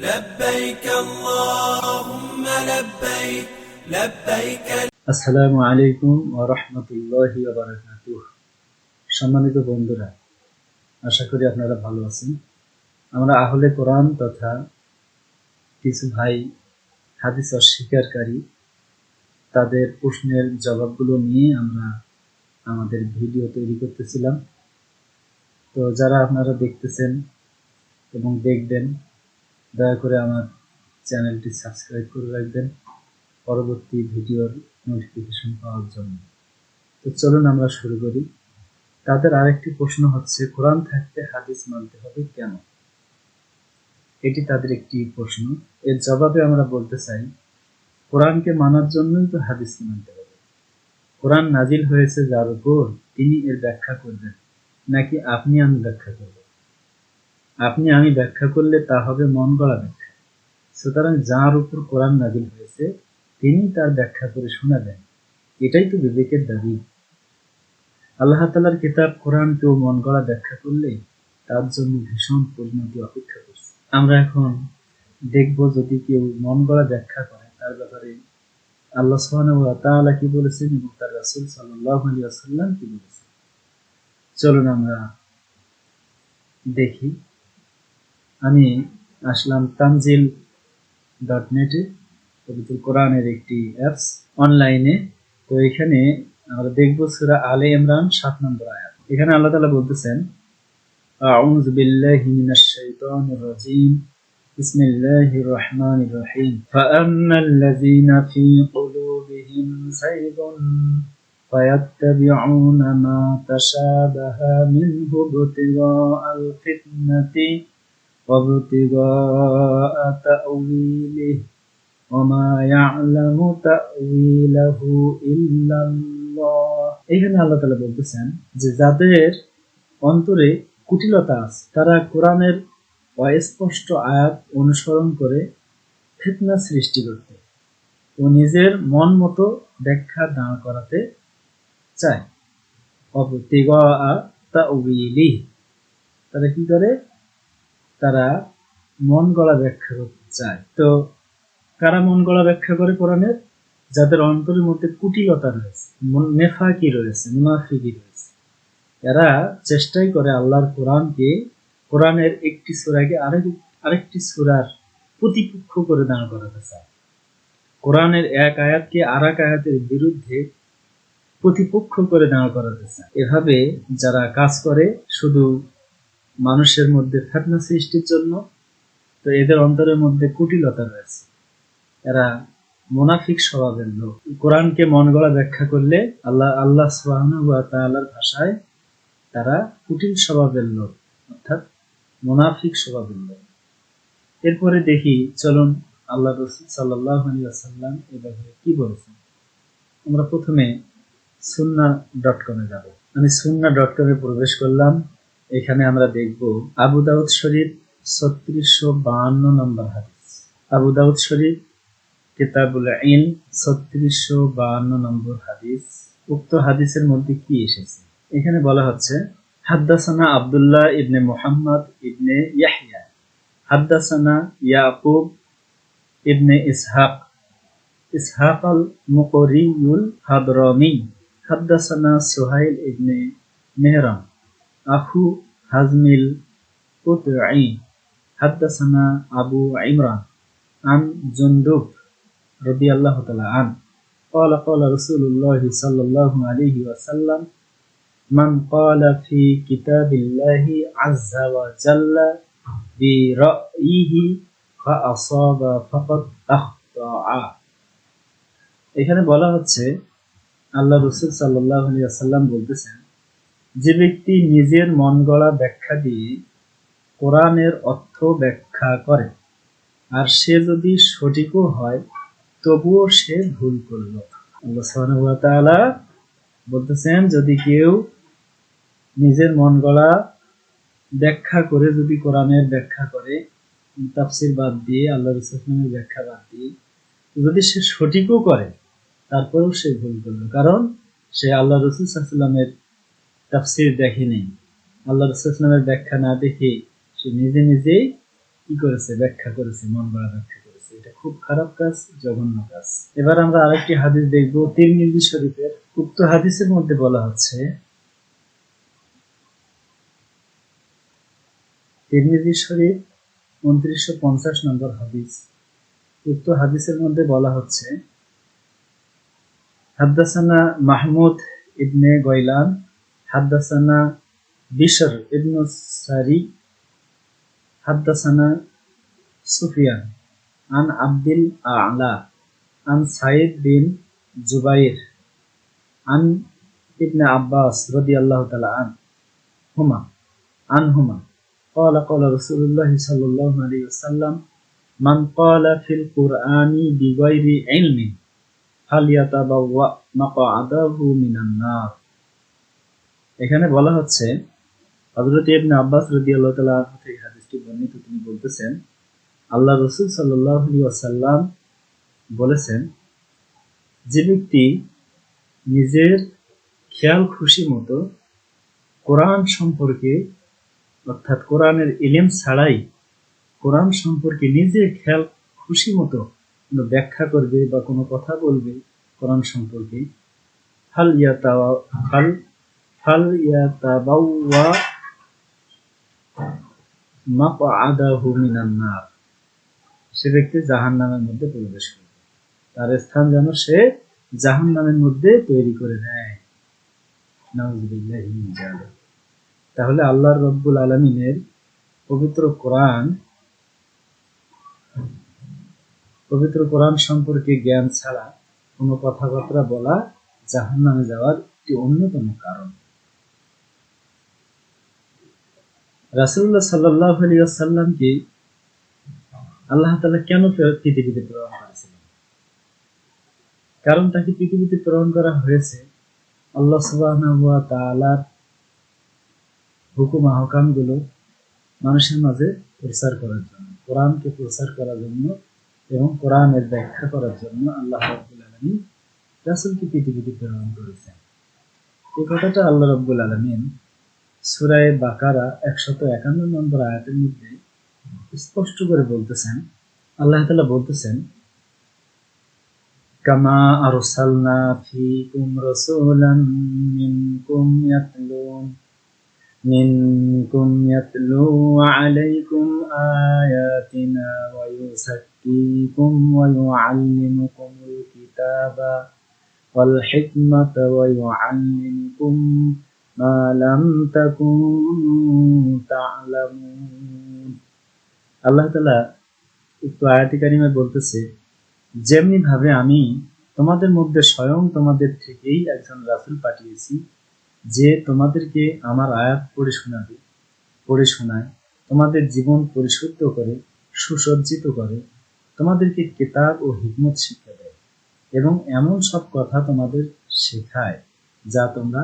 لبيك اللهم لبيك لبيك আসসালামু আলাইকুম ওয়া রাহমাতুল্লাহি ওয়া বারাকাতুহু সম্মানিত বন্ধুরা আশা করি আপনারা ভালো আছেন আমরা আহলে কোরআন তথা কিছু ভাই হাদিস অস্বীকারী তাদের প্রশ্নের জবাবগুলো নিয়ে আমরা আমাদের ভিডিও তৈরি করতেছিলাম তো যারা আপনারা দেখতেছেন এবং দেখবেন দয়া করে আমার চ্যানেলটি সাবস্ক্রাইব করে রাখবেন। পরবর্তী ভিডিওর নোটিফিকেশন পাওয়ার জন্য। তো চলুন আমরা শুরু করি। তাদের আরেকটি প্রশ্ন হচ্ছে, কোরআন থাকতে হাদিস মানতে হবে কেন? এটি তাদের একটি প্রশ্ন। এর জবাবে আমরা বলতে চাই, কোরআনকে মানার জন্যই তো হাদিসকে মানতে হবে। কোরআন নাজিল হয়েছে যার উপর তিনি এর ব্যাখ্যা করবেন, নাকি আপনি আমি ব্যাখ্যা করব? আপনি আমি ব্যাখ্যা করলে তা হবে মন গড়া ব্যাখ্যা। সুতরাং যার উপর কোরআন নাজিল হয়েছে, তিনি তার ব্যাখ্যা করে শোনা দেন এটাই তো বিবেকের দাবি। আল্লাহ তালার কিতাব, কোরআন কেউ মন গড়া ব্যাখ্যা করলে তার জন্য ভীষণ পরিণতি অপেক্ষা করছে। আমরা এখন দেখব যদি কেউ মন গড়া ব্যাখ্যা করে, তার ব্যাপারে আল্লাহ তাআলা কি বলেছেন এবং তার রাসুল সাল্লাল্লাহু আলাইহি ওয়াসাল্লাম কি বলেছেন। চলুন আমরা দেখি। আমি আসলাম তানজিল ডট নেটে পবিত্র কোরআনের একটি অ্যাপস অনলাইনে তো এখানে আমরা দেখব সূরা আলে ইমরান সাত নম্বর আয়াত এখানে আল্লাহ তাআলা বলতেছেন আউযু বিল্লাহি মিনাশ শাইতানির রাজীম বিসমিল্লাহির রহমানির রহিম ফাআম্মাল্লাযীনা ফী কুলুবিহিম যায়গুন فيتبعون ما تشابه منه ابتغاء الفتنة وابتغاء تأويله وما يعلم تأويله إلا الله এখানে আল্লাহ তাআলা বলতেছেন যে যাদের অন্তরে কুটিলতা আছে তারা কোরআনের অস্পষ্ট আয়াত অনুসরণ করে ফিতনা সৃষ্টি করতে ও নিজের মন মতো ব্যাখ্যা দাঁড় করাতে চায় অবতিগা তাউইলি তারা কি করে তারা মন গড়া ব্যাখ্যা করতে চায়। তো কারা মন গড়া ব্যাখ্যা করে কোরআনের? যাদের অন্তরের মধ্যে কুটিলতা রয়েছে নেফাকি রয়েছে, মুনাফিকি রয়েছে। এরা চেষ্টাই করে আল্লাহর কোরআনকে, কোরআনের একটি সূরাকে আরেক, আরেকটি সূরার প্রতিপক্ষ করে দাঁড় করাতে চায়। কোরআনের এক আয়াতকে আর এক আয়াতের বিরুদ্ধে প্রতিপক্ষ করে দাঁড় করাতে চায়। এভাবে যারা কাজ করে, শুধু মানুষের মধ্যে ফেতনা সৃষ্টির জন্য, তো এদের অন্তরের মধ্যে কুটিলতা রয়েছে। এরা মোনাফিক স্বভাবের লোক। কোরআনকে মন গড়া ব্যাখ্যা করলে আল্লাহ আল্লাহ সুবহানাহু ভাষায় তারা কুটিল স্বভাবের লোক, অর্থাৎ মোনাফিক স্বভাবের লোক। এরপরে দেখি, চলুন আল্লাহ রসুল আলাইহি ওয়াসাল্লাম এ ব্যাপারে কি বলেছেন। আমরা প্রথমে সুন্না ডট কমে যাব। আমি সুন্না ডট কমে প্রবেশ করলাম। এখানে আমরা দেখব আবু দাউদ শরীফ ছত্রিশশো বাহান্ন নম্বর হাদিস। আবু দাউদ শরীফ, কিতাবুল ইন ছত্রিশশো বাহান্ন নম্বর হাদিস। উক্ত হাদিসের মধ্যে কি এসেছে? এখানে বলা হচ্ছে, হাদ্দাসানা আবদুল্লাহ ইবনে মুহাম্মদ ইবনে ইয়াহিয়া হাদ্দাসানা ইয়াকুব ইবনে ইসহাক। ইসহাক আল মুকরিউল হাদরামি। হাদ্দাসানা সুহাইল ইবনে মেহরাম। আখু হাজমিল কুতঈ হাদ্দাসানা আবু ইমরান عن جندب رضي الله تعالى عنه قال قال رسول الله صلى الله عليه وسلم من قال في كتاب الله عز وجل برأيه فأصاب فقد أخطأ এখানে বলা হচ্ছে আল্লাহ রসুল সাল্লাহ সাল্লাম বলতেছেন যে ব্যক্তি নিজের মন গড়া ব্যাখ্যা দিয়ে কোরআনের অর্থ ব্যাখ্যা করে, আর সে যদি সঠিকও হয়, তবুও সে ভুল করল। আল্লাহ বলতেছেন, যদি কেউ নিজের মন গড়া ব্যাখ্যা করে, যদি কোরআনের ব্যাখ্যা করে, তাফসির বাদ দিয়ে আল্লাহ রসুলের ব্যাখ্যা বাদ দিয়ে যদি সে সঠিকও করে, তারপরেও সে ভুল করল। কারণ সে আল্লাহ রসুল সাল্লামের তাফসির দেখেনি আল্লাহ রসুলের ব্যাখ্যা না দেখে সে নিজে নিজেই কি করেছে? ব্যাখ্যা করেছে, মন গড়া ব্যাখ্যা করেছে। এটা খুব খারাপ কাজ, জঘন্য কাজ। এবার আমরা আরেকটি হাদিস দেখব, তিরমিজি শরীফের উক্ত হাদিসের মধ্যে বলা হচ্ছে, তিরমিজি শরীফ উনত্রিশশো পঞ্চাশ নম্বর হাদিস। উক্ত হাদিসের মধ্যে বলা হচ্ছে, হাদ্দাসানা মাহমুদ ইবনে গয়লান حدثنا بشر ابن الساري حدثنا سفيان عن عبد الأعلى عن سعيد بن جبير عن ابن عباس رضي الله تعالى عنهما عنهما قال قال رسول الله صلى الله عليه وسلم من قال في القرآن بغير علم فليتبوأ مقعده من النار এখানে বলা হচ্ছে, হযরত ইবনে আব্বাস রাদিয়াল্লাহু আনহু থেকে হাদিসটি বর্ণিত, তিনি বলতেছেন, আল্লাহ রাসূল সাল্লাল্লাহু আলাইহি ওয়াসাল্লাম বলেছেন, যে ব্যক্তি নিজের খেয়াল খুশি মতো কোরআন সম্পর্কে, অর্থাৎ কোরআনের ইলেম ছাড়াই কোরআন সম্পর্কে নিজে খেয়াল খুশি মতো কোনো ব্যাখ্যা করবে বা কোনো কথা বলবে কোরআন সম্পর্কে, হাল ইয়াতা ফাল ফাল ইয়াতাবাওয়া মাকআদাহু মিনান নার সে ব্যক্তি জাহান্নামের মধ্যে প্রবেশ করবে। তার স্থান যেন সে জাহান্নামের মধ্যে তৈরি করে নেয় তাহলে আল্লাহ রব্বুল আলমিনের পবিত্র কোরআন পবিত্র কোরআন সম্পর্কে জ্ঞান ছাড়া কোনো কথাবার্তা বলা জাহান নামে যাওয়ার একটি অন্যতম কারণ। রাসুল্লাহ সাল্লাহ আলিয়াল্লামকে আল্লাহ তালা কেন পৃথিবীতে প্রেরণ করেছিলেন? কারণ তাকে পৃথিবীতে প্রেরণ করা হয়েছে আল্লাহ সুবাহ হুকুম আহকামগুলো মানুষের মাঝে প্রচার করার জন্য, কোরআনকে প্রচার করার জন্য এবং কোরআনের ব্যাখ্যা করার জন্য আল্লাহ রব্বুল আলমী রাসুলকে পৃথিবীতে প্রেরণ করেছেন। এই কথাটা আল্লাহ রব্বুল আলমিন সুরায় বাকারা একশত একান্ন নম্বর আয়াতের মধ্যে স্পষ্ট করে বলতেছেন, আল্লাহ তালা বলতেছেন, কামা আরসালনা ফিকুম রাসূলান মিনকুম ইয়াতলু মিনকুম ইয়াতলু আলাইকুম আয়াতিনা ওয়া ইউসাক্কিকুম ওয়া ইউআল্লিমুকুমুল কিতাবা ওয়াল হিকমাতা ওয়া ইউআল্লিমুকুম ما لم تكونوا تعلمون আল্লাহ তালা একটু আয়াতি কারিমে বলতেছে যেমনি ভাবে আমি তোমাদের মধ্যে স্বয়ং তোমাদের থেকেই একজন রাসুল পাঠিয়েছি যে তোমাদেরকে আমার আয়াত পড়ে শোনাবে পড়ে শোনায় তোমাদের জীবন পরিশুদ্ধ করে সুসজ্জিত করে তোমাদেরকে কিতাব ও হিকমত শিক্ষা দেয় এবং এমন সব কথা তোমাদের শেখায় যা তোমরা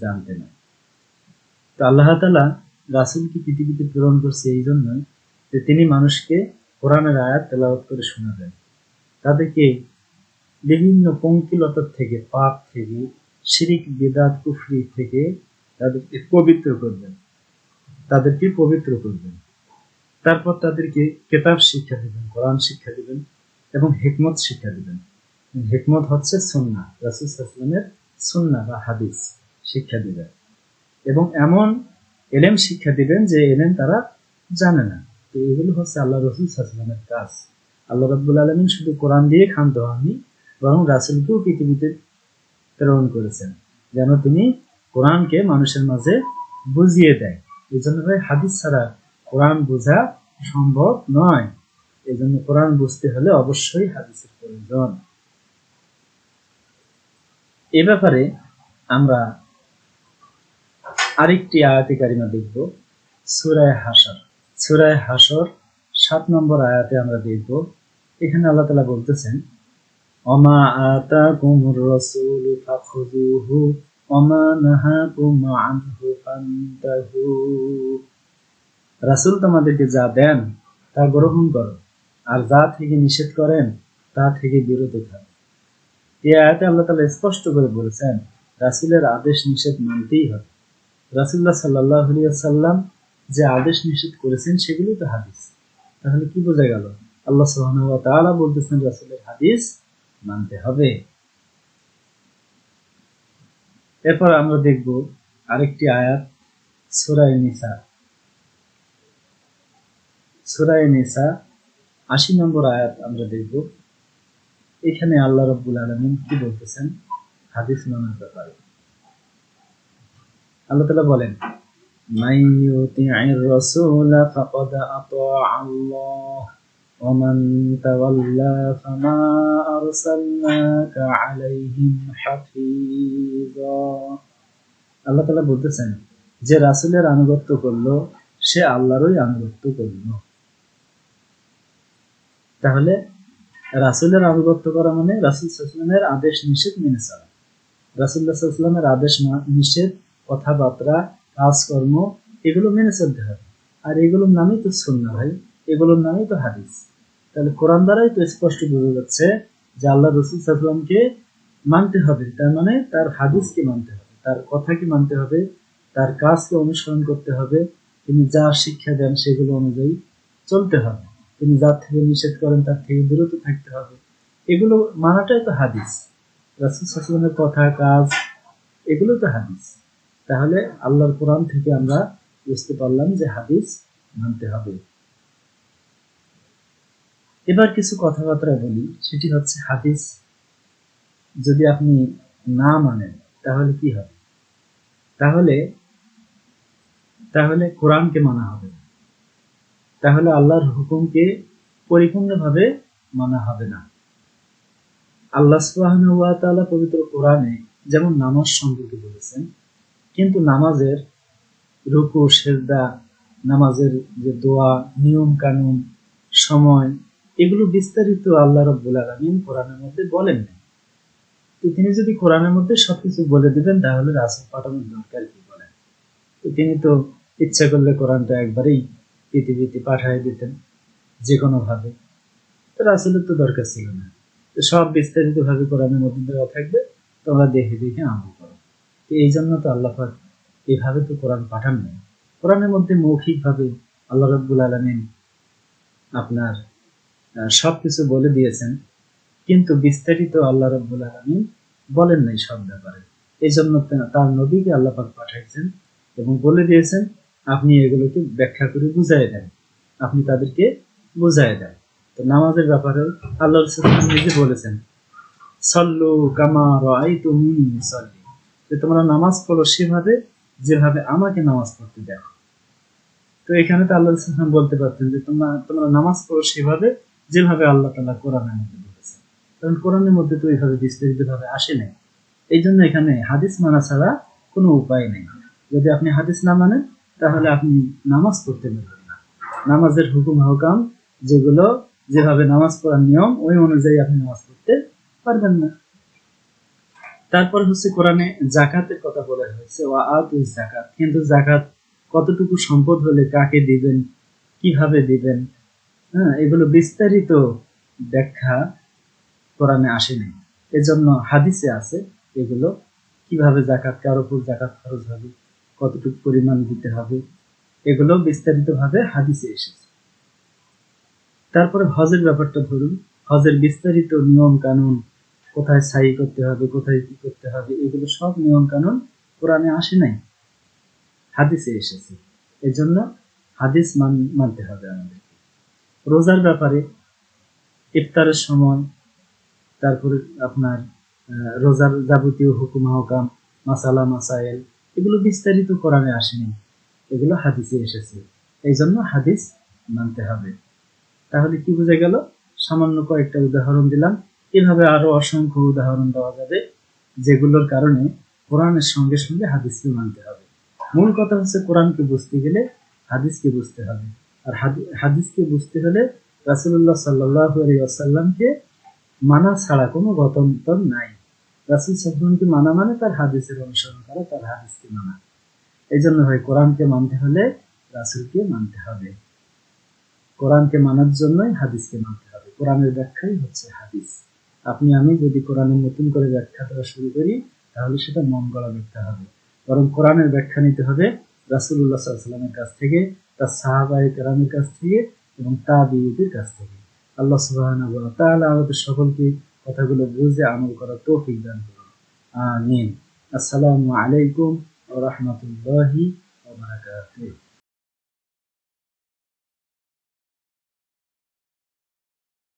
জানতে না। তো আল্লাহ তালা রাসুলকে পৃথিবীতে প্রেরণ করছে এই জন্যই যে তিনি মানুষকে কোরআনের আয়াত তেলাওয়াত করে শোনাবেন। তাদেরকে বিভিন্ন পঙ্কিলতার থেকে, পাপ থেকে, শিরিক, বেদাত, কুফরি থেকে তাদেরকে পবিত্র করবেন। তাদেরকে পবিত্র করবেন। তারপর তাদেরকে কেতাব শিক্ষা দিবেন, কোরআন শিক্ষা দিবেন এবং হেকমত শিক্ষা দিবেন। হেকমত হচ্ছে সন্না রাসুলের সন্না বা হাদিস। শিক্ষা দিবেন। এবং এমন এলেম শিক্ষা দিবেন যে এলেম তারা জানে না। তো এগুলো হচ্ছে আল্লাহ রসুল সাসলামের কাজ। আল্লাহ রব্বুল আলমিন শুধু কোরআন দিয়ে ক্ষান্ত হননি, বরং রাসুলকেও পৃথিবীতে প্রেরণ করেছেন, যেন তিনি কোরআনকে মানুষের মাঝে বুঝিয়ে দেয়। এই জন্য ভাই হাদিস ছাড়া কোরআন বোঝা সম্ভব নয়। এই জন্য কোরআন বুঝতে হলে অবশ্যই হাদিসের প্রয়োজন। এ ব্যাপারে আমরা আরেকটি আয়াতি কারিমা দেখব, সুরায় হাসর সুরায় হাসর সাত নম্বর আয়াতে আমরা দেখব, এখানে আল্লাহ তালা বলতেছেন অমা আতাকুমুর রাসূলু ফাখুযুহু, ওমা নাহাকুম আনহু ফান্তাহু। রাসূল তোমাদেরকে যা দেন, তা গ্রহণ করো। আর যা থেকে নিষেধ করেন, তা থেকে বিরত থাকো। এই আয়াতে আল্লাহ তাআলা স্পষ্ট করে বলেছেন, রাসুলের আদেশ নিষেধ মানতেই হবে। রাসূলুল্লাহ সাল্লাল্লাহু আলাইহি ওয়াসাল্লাম যে আদেশ নিষেধ করেছেন সেগুলো তো হাদিস। তাহলে কি বোঝা গেল? আল্লাহ তাআলা বলতেছেন, রাসূলের হাদিস মানতে হবে। এরপর আমরা দেখব আরেকটি আয়াত সূরা নিসা। সূরা নিসা 80 নম্বর আয়াত আমরা দেখব। এখানে আল্লাহ রাব্বুল আলামিন কি বলতেছেন? হাদিস মানার ব্যাপারে। আল্লাহ তাআলা বলেন من يطع الرسول فقد أطاع الله ومن تولى فما أرسلناك عليهم حفيظا আল্লাহ তালা বলতেছেন যে রাসুলের আনুগত্য করলো সে আল্লাহরই আনুগত্য করলো তাহলে রাসুলের আনুগত্য করা মানে রাসুল সাল্লামের আদেশ নিষেধ মেনে চলা রাসুল্লাহ সাল্লামের আদেশ না- নিষেধ কথাবার্তা, কাজকর্ম, এগুলো মেনে চলতে হবে। আর এগুলোর নামই তো সুন্না ভাই, এগুলোর নামই তো হাদিস। তাহলে কোরআন দ্বারাই তো স্পষ্ট বোঝা যাচ্ছে যে আল্লাহ রসুল সাল্লামকে মানতে হবে। তার মানে তার হাদিসকে মানতে হবে, তার কথাকে মানতে হবে, তার কাজকে অনুসরণ করতে হবে। তিনি যা শিক্ষা দেন সেগুলো অনুযায়ী চলতে হবে। তিনি যার থেকে নিষেধ করেন তার থেকে বিরত থাকতে হবে। এগুলো মানাটাই তো হাদিস। রাসুল সাল্লামের কথা, কাজ এগুলো তো হাদিস। তাহলে আল্লাহর কোরআন থেকে আমরা বুঝতে পারলাম যে হাদিস মানতে হবে। এবার কিছু কথাবার্তা বলি, সেটি হচ্ছে হাদিস যদি আপনি না মানেন, তাহলে কি হবে? তাহলে তাহলে কোরআনকে মানা হবে। তাহলে আল্লাহর হুকুমকে পরিপূর্ণভাবে মানা হবে না। আল্লাহ তাআলা পবিত্র কোরআনে যেমন নামাজ সম্পর্কে বলেছেন কিন্তু নামাজের রুকু, সেজদা, নামাজের যে দোয়া, নিয়ম কানুন, সময়, এগুলো বিস্তারিত আল্লাহ রব্বুল আলামিন কোরআনের মধ্যে বলেন। তো তিনি যদি কোরআনের মধ্যে সবকিছু বলে দিবেন, তাহলে রাসুল পাঠানোর দরকার কি বলেন? তো তিনি তো ইচ্ছা করলে কোরআনটা একবারেই পৃথিবীতে পাঠিয়ে দিতেন যে কোনো ভাবে তো রাসূলের তো দরকার ছিল না। তো সব বিস্তারিত ভাবে কোরআনের মধ্যে দেওয়া থাকবে, তোমরা দেখে দেখে আমল এই জন্য তো আল্লাহ পাক এইভাবে তো কোরআন পাঠান নাই। কোরআনের মধ্যে মৌখিকভাবে আল্লাহ রব্বুল আলমিন আপনার আহ, সবকিছু বলে দিয়েছেন কিন্তু বিস্তারিত আল্লাহ রব্বুল আলমিন বলেন নাই সব ব্যাপারে। এই জন্য তার নবীকে আল্লাহ পাক পাঠাইছেন এবং বলে দিয়েছেন আপনি এগুলোকে ব্যাখ্যা করে বুঝাই দেন। আপনি তাদেরকে বুঝাই দেন। তো নামাজের ব্যাপারে আল্লাহ নিজে বলেছেন সল্লু কামা রাই তুমি সল্লি যে তোমরা নামাজ পড়ো সেভাবে, যেভাবে আমাকে নামাজ পড়তে দেখো। তো এখানে তো আল্লাহ রসুল বলতে পারতেন যে তোমরা তোমরা নামাজ পড়ো সেভাবে, যেভাবে আল্লাহ তালা কোরআনের মধ্যে বলেছেন। কারণ কোরআনের মধ্যে তো এইভাবে বিস্তারিত ভাবে আসে নাই। এই জন্য এখানে হাদিস মানা ছাড়া কোনো উপায় নেই। যদি আপনি হাদিস না মানেন, তাহলে আপনি নামাজ পড়তে পারবেন না। নামাজের হুকুম, হকাম যেগুলো, যেভাবে নামাজ পড়ার নিয়ম, ওই অনুযায়ী আপনি নামাজ পড়তে পারবেন না। তারপর হচ্ছে কোরআনে জাকাতের কথা বলা হয়েছে, ওয়া আতুজ জাকাত কিন্তু জাকাত কতটুকু সম্পদ হলে কাকে দিবেন, কীভাবে দিবেন? হ্যাঁ এগুলো বিস্তারিত ব্যাখ্যা কোরআনে আসেনি এজন্য হাদিসে আছে এগুলো, কীভাবে জাকাত কার উপর জাকাত খরচ হবে, কতটুকু পরিমাণ দিতে হবে, এগুলো বিস্তারিতভাবে হাদিসে এসেছে। তারপরে হজের ব্যাপারটা ধরুন, হজের বিস্তারিত নিয়ম কানুন কোথায় সাই করতে হবে, কোথায় কি করতে হবে, এগুলো সব নিয়ম কানুন কোরআনে আসে নাই। হাদিসে এসেছে। এজন্য হাদিস মান, মানতে হবে আমাদের। রোজার ব্যাপারে ইফতারের সময়, তারপরে আপনার রোজার যাবতীয় হুকুম হকাম মাসালা মাসাইল এগুলো বিস্তারিত কোরআনে আসেনি এগুলো হাদিসে এসেছে। এই জন্য হাদিস মানতে হবে। তাহলে কি বোঝা গেল? সামান্য কয়েকটা উদাহরণ দিলাম। এভাবে আরও অসংখ্য উদাহরণ দেওয়া যাবে, যেগুলোর কারণে কোরআনের সঙ্গে সঙ্গে হাদিসকে মানতে হবে। মূল কথা হচ্ছে কোরআনকে বুঝতে গেলে হাদিসকে বুঝতে হবে। আর হাদিসকে বুঝতে হলে রাসুল্লাহ সাল্লাহ মানা ছাড়া কোনো গতন্তর নাই। রাসুল সাল্লামকে মানা মানে তার হাদিসের অনুসরণ করা, তার হাদিসকে মানা। এই জন্য ভাই, কোরআনকে মানতে হলে রাসুলকে মানতে হবে। কোরআনকে মানার জন্যই হাদিসকে মানতে হবে। কোরআনের ব্যাখ্যাই হচ্ছে হাদিস। আপনি, আমি যদি কোরআনের নতুন করে ব্যাখ্যা করা শুরু করি, তাহলে সেটা মন গলা ব্যাখ্যা হবে। বরং কোরআনের ব্যাখ্যা নিতে হবে রাসুল্লাহ সাল্লামের কাছ থেকে, তার সাহাবাই কেরামের কাছ থেকে এবং তা বিবিদের কাছ থেকে। আল্লাহ সুবাহ তাহলে আমাদের সকলকে কথাগুলো বুঝে আমল তো তৌফিক দান করুন। আমিন। আসসালামু আলাইকুম ও রহমতুল্লাহি ওবরাকাতুহ